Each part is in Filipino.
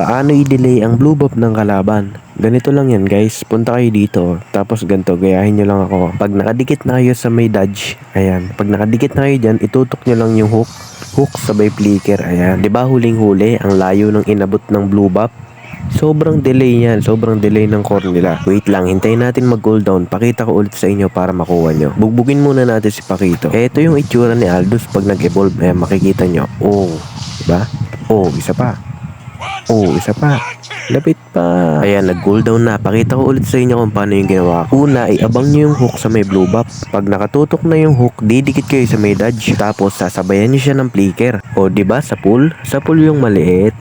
Paano i-delay ang blue buff ng kalaban? Ganito lang yan guys, punta kayo dito, tapos ganito, gayahin nyo lang ako. Pag nakadikit na kayo sa may dodge, ayan, pag nakadikit na kayo dyan, itutok nyo lang yung hook, hook sabay flicker, ayan. ba huling huli, ang layo ng inabot ng blue buff? Sobrang delay yan, sobrang delay ng core nila. Wait lang, hintayin natin mag cooldown. Pakita ko ulit sa inyo para makuha nyo. Bugbugin muna natin si Pakito. Ito yung itsura ni Aldous pag nag-evolve. Eh, makikita nyo. Oh, diba? Oh, isa pa. Oh, isa pa. Lapit pa. Ayan, nag-cooldown na. Pakita ko ulit sa inyo kung paano yung ginawa ko. Una, ay abang nyo yung hook sa may blue buff. Pag nakatutok na yung hook, didikit kayo sa may dodge. Tapos, sasabayan nyo siya ng flicker. O, ba sa pool? Sa pool yung maliit.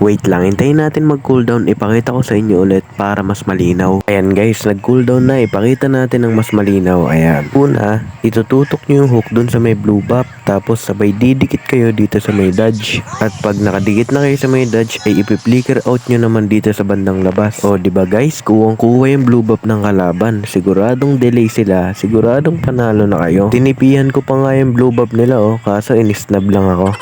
Wait lang, hintayin natin mag-cooldown. Ipakita ko sa inyo ulit para mas malinaw. Ayan guys, nag-cooldown na. Ipakita natin ng mas malinaw. Ayan. Una, itututok nyo yung hook dun sa may blue buff. Tapos sabay didikit kayo dito sa may dodge. At pag nakadikit na kayo sa may dodge, ay ipi-flicker out nyo naman dito sa bandang labas. O, ba guys, kuwang-kuha yung blue buff ng kalaban. Siguradong delay sila. Siguradong panalo na kayo. Tinipihan ko pa nga yung blue buff nila oh. Kaso inisnab lang ako.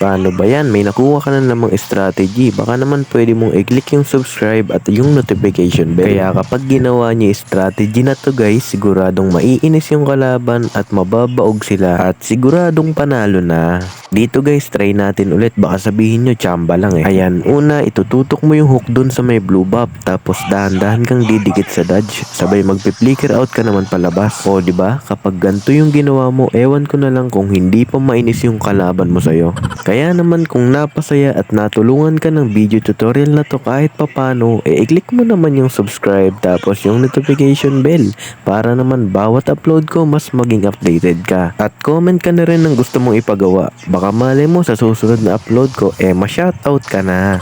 Paano ba yan? May nakuha ka na namang strategy. Baka naman pwede mong i-click yung subscribe at yung notification bell. Kaya kapag ginawa niyo strategy na to guys, siguradong maiinis yung kalaban at mababaog sila at siguradong panalo na. Dito guys, try natin ulit. Baka sabihin nyo, chamba lang eh. Ayan, una, itututok mo yung hook dun sa may blue buff. Tapos dahan-dahan kang didikit sa dodge. Sabay magpi-flicker out ka naman palabas. O, ba? Kapag ganito yung ginawa mo, ewan ko na lang kung hindi pa mainis yung kalaban mo sa'yo. Kaya naman kung napasaya at natulungan ka ng video tutorial na to kahit papano, e i-click mo naman yung subscribe tapos yung notification bell para naman bawat upload ko mas maging updated ka. At comment ka na rin ng gusto mong ipagawa. Baka malay mo sa susunod na upload ko, eh ma-shoutout ka na.